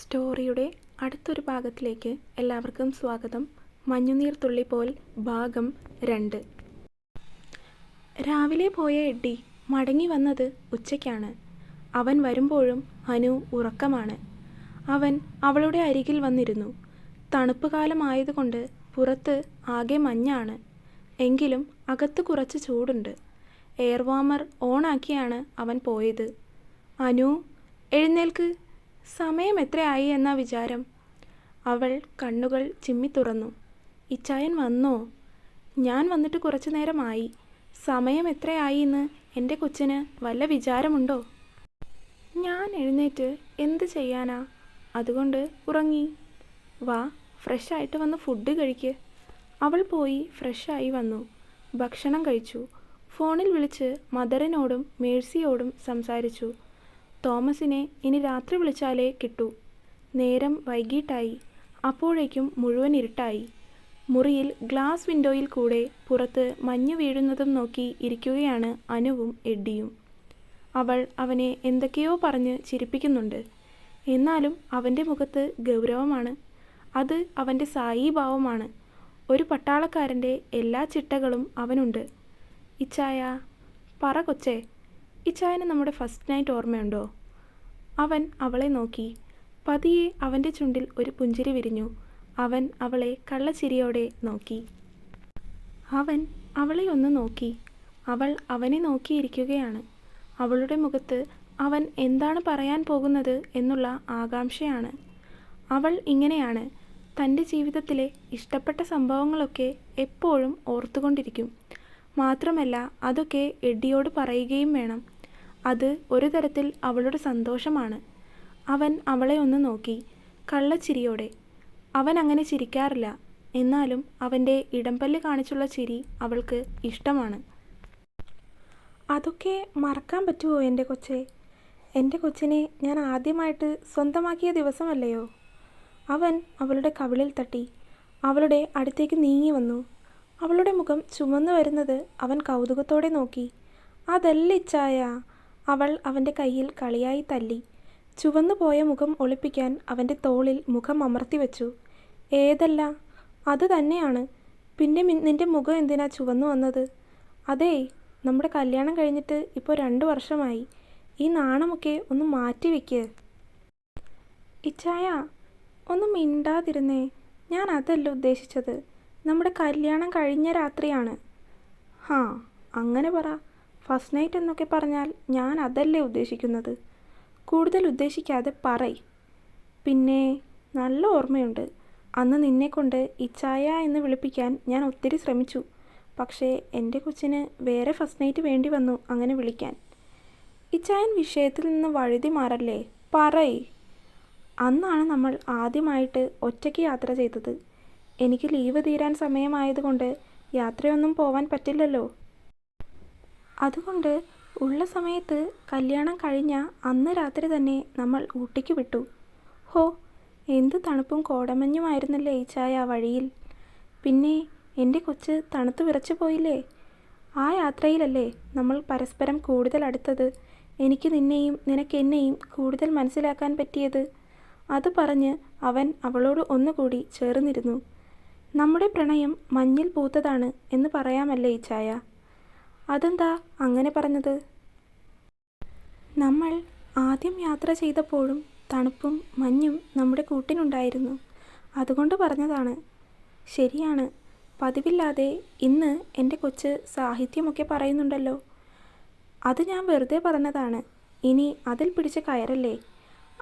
സ്റ്റോറിയുടെ അടുത്തൊരു ഭാഗത്തിലേക്ക് എല്ലാവർക്കും സ്വാഗതം. മഞ്ഞുനീർ തുള്ളി പോൽ ഭാഗം രണ്ട്. രാവിലെ പോയ എഡ്ഡി മടങ്ങി വന്നത് ഉച്ചയ്ക്കാണ്. അവൻ വരുമ്പോഴും അനു ഉറക്കമാണ്. അവൻ അവളുടെ അരികിൽ വന്നിരുന്നു. തണുപ്പ് കാലമായതുകൊണ്ട് പുറത്ത് ആകെ മഞ്ഞാണ്. എങ്കിലും അകത്ത് കുറച്ച് ചൂടുണ്ട്. എയർ വാമർ ഓണാക്കിയാണ് അവൻ പോയത്. അനു എഴുന്നേൽക്ക്. സമയം എത്രയായി എന്നാ വിചാരം? അവൾ കണ്ണുകൾ ചിമ്മി തുറന്നു. ഇച്ചായൻ വന്നോ? ഞാൻ വന്നിട്ട് കുറച്ചു നേരമായി. സമയം എത്രയായി എന്ന് എന്റെ കൊച്ചിന് വല്ല വിചാരമുണ്ടോ? ഞാൻ എഴുന്നേറ്റ് എന്ത് ചെയ്യാനാ? അതുകൊണ്ട് ഉറങ്ങി. വാ ഫ്രഷായിട്ട് വന്ന് ഫുഡ് കഴിക്ക്. അവൾ പോയി ഫ്രഷായി വന്നു. ഭക്ഷണം കഴിച്ചു. ഫോണിൽ വിളിച്ച് മദറിനോടും മേഴ്സിയോടും സംസാരിച്ചു. തോമസിനെ ഇനി രാത്രി വിളിച്ചാലേ കിട്ടൂ. നേരം വൈകിട്ടായി. അപ്പോഴേക്കും മുഴുവൻ ഇരുട്ടായി. മുറിയിൽ ഗ്ലാസ് വിൻഡോയിൽ കൂടെ പുറത്ത് മഞ്ഞ് വീഴുന്നതും നോക്കി ഇരിക്കുകയാണ് അനുവും എഡ്ഡിയും. അവൾ അവനെ എന്തൊക്കെയോ പറഞ്ഞ് ചിരിപ്പിക്കുന്നുണ്ട്. എന്നാലും അവന്റെ മുഖത്ത് ഗൗരവമാണ്. അത് അവന്റെ സായീഭാവമാണ്. ഒരു പട്ടാളക്കാരന്റെ എല്ലാ ചിട്ടകളും അവനുണ്ട്. ഇച്ചായ പറ കൊച്ചേ. ഇച്ചായന് നമ്മുടെ ഫസ്റ്റ് നൈറ്റ് ഓർമ്മയുണ്ടോ? അവൻ അവളെ നോക്കി. പതിയെ അവന്റെ ചുണ്ടിൽ ഒരു പുഞ്ചിരി വിരിഞ്ഞു. അവൻ അവളെ കള്ളച്ചിരിയോടെ നോക്കി. അവൻ അവളെ ഒന്ന് നോക്കി. അവൾ അവനെ നോക്കിയിരിക്കുകയാണ്. അവളുടെ മുഖത്ത് അവൻ എന്താണ് പറയാൻ പോകുന്നത് എന്നുള്ള ആകാംക്ഷയാണ്. അവൾ ഇങ്ങനെയാണ്. തന്റെ ജീവിതത്തിലെ ഇഷ്ടപ്പെട്ട സംഭവങ്ങളൊക്കെ എപ്പോഴും ഓർത്തുകൊണ്ടിരിക്കും. മാത്രമല്ല അതൊക്കെ എഡ്ഡിയോട് പറയുകയും വേണം. അത് ഒരു തരത്തിൽ അവളുടെ സന്തോഷമാണ്. അവൻ അവളെ ഒന്ന് നോക്കി കള്ളച്ചിരിയോടെ. അവൻ അങ്ങനെ ചിരിക്കാറില്ല. എന്നാലും അവന്റെ ഇടംപല്ല് കാണിച്ചുള്ള ചിരി അവൾക്ക് ഇഷ്ടമാണ്. അതൊക്കെ മറക്കാൻ പറ്റുമോ എന്റെ കൊച്ചെ? എന്റെ കൊച്ചിനെ ഞാൻ ആദ്യമായിട്ട് സ്വന്തമാക്കിയ ദിവസമല്ലയോ? അവൻ അവളുടെ കവിളിൽ തട്ടി അവളുടെ അടുത്തേക്ക് നീങ്ങി വന്നു. അവളുടെ മുഖം ചുമന്നു വരുന്നത് അവൻ കൗതുകത്തോടെ നോക്കി. അതല്ല ഇച്ചായ അവൾ അവന്റെ കയ്യിൽ കളിയായി തല്ലി. ചുവന്നുപോയ മുഖം ഒളിപ്പിക്കാൻ അവന്റെ തോളിൽ മുഖം അമർത്തി വെച്ചു ഏതല്ല അത് തന്നെയാണ്. പിന്നെ നിന്റെ മുഖം എന്തിനാ ചുവന്നു വന്നത്? അതേ നമ്മുടെ കല്യാണം കഴിഞ്ഞിട്ട് ഇപ്പോൾ രണ്ട് വർഷമായി. ഈ നാണമൊക്കെ ഒന്ന് മാറ്റി വെക്ക് ഇച്ചായ ഒന്ന് മിണ്ടാതിരുന്നേ. ഞാൻ അതല്ല ഉദ്ദേശിച്ചത്. നമ്മുടെ കല്യാണം കഴിഞ്ഞ രാത്രിയാണ്. ഹാ അങ്ങനെ പറ. ഫസ്റ്റ് നൈറ്റ് എന്നൊക്കെ പറഞ്ഞാൽ ഞാൻ അതല്ലേ ഉദ്ദേശിക്കുന്നത്? കൂടുതൽ ഉദ്ദേശിക്കാതെ പറയ്. പിന്നെ നല്ല ഓർമ്മയുണ്ട്. അന്ന് നിന്നെക്കൊണ്ട് ഇച്ചായ എന്ന് വിളിപ്പിക്കാൻ ഞാൻ ഒത്തിരി ശ്രമിച്ചു. പക്ഷേ എന്റെ കൊച്ചിന് വേറെ ഫസ്റ്റ് നൈറ്റ് വേണ്ടി വന്നു അങ്ങനെ വിളിക്കാൻ. ഇച്ചായൻ വിഷയത്തിൽ നിന്ന് വഴുതി മാറല്ലേ? പറയ്. അന്നാണ് നമ്മൾ ആദ്യമായിട്ട് ഒറ്റയ്ക്ക് യാത്ര ചെയ്തത്. എനിക്ക് ലീവ് തീരാൻ സമയമായതുകൊണ്ട് യാത്രയൊന്നും പോവാൻ പറ്റില്ലല്ലോ. അതുകൊണ്ട് ഉള്ള സമയത്ത് കല്യാണം കഴിഞ്ഞ അന്ന് രാത്രി തന്നെ നമ്മൾ ഊട്ടിക്ക് വിട്ടു. ഹോ എന്ത് തണുപ്പും കോടമഞ്ഞുമായിരുന്നല്ലേ ഈ ചായ ആ വഴിയിൽ? പിന്നെ എന്റെ കൊച്ച് തണുത്തു വിറച്ചു പോയില്ലേ? ആ യാത്രയിലല്ലേ നമ്മൾ പരസ്പരം കൂടുതൽ അടുത്തത്. എനിക്ക് നിന്നെയും നിനക്ക് എന്നെയും കൂടുതൽ മനസ്സിലാക്കാൻ പറ്റിയത്. അത് പറഞ്ഞ് അവൻ അവളോട് ഒന്നുകൂടി ചേർന്നിരുന്നു. നമ്മുടെ പ്രണയം മഞ്ഞിൽ പൂത്തതാണ് എന്ന് പറയാമല്ലേ ഈ ചായ? അതെന്താ അങ്ങനെ പറഞ്ഞത്? നമ്മൾ ആദ്യം യാത്ര ചെയ്തപ്പോഴും തണുപ്പും മഞ്ഞും നമ്മുടെ കൂട്ടിനുണ്ടായിരുന്നു. അതുകൊണ്ട് പറഞ്ഞതാണ് ശരിയാണ് പതിവില്ലാതെ ഇന്ന് എന്റെ കൊച്ച് സാഹിത്യമൊക്കെ പറയുന്നുണ്ടല്ലോ. അത് ഞാൻ വെറുതെ പറഞ്ഞതാണ് ഇനി അതിൽ പിടിച്ച് കയറല്ലേ.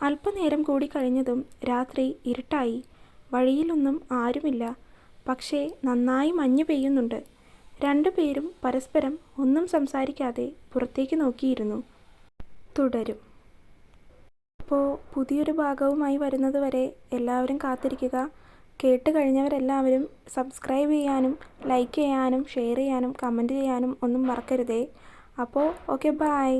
അല്പനേരം കൂടി കഴിഞ്ഞതും രാത്രി ഇരുട്ടായി. വഴിയിലൊന്നും ആരുമില്ല. പക്ഷേ നന്നായി മഞ്ഞ് പെയ്യുന്നുണ്ട്. രണ്ടുപേരും പരസ്പരം ഒന്നും സംസാരിക്കാതെ പുറത്തേക്ക് നോക്കിയിരുന്നു. തുടരും. അപ്പോൾ പുതിയൊരു ഭാഗവുമായി വരുന്നതുവരെ എല്ലാവരും കാത്തിരിക്കുക. കേട്ട് കഴിഞ്ഞവരെല്ലാവരും സബ്സ്ക്രൈബ് ചെയ്യാനും ലൈക്ക് ചെയ്യാനും ഷെയർ ചെയ്യാനും കമന്റ് ചെയ്യാനും ഒന്നും മറക്കരുതേ. അപ്പോൾ ഓക്കെ ബായ്.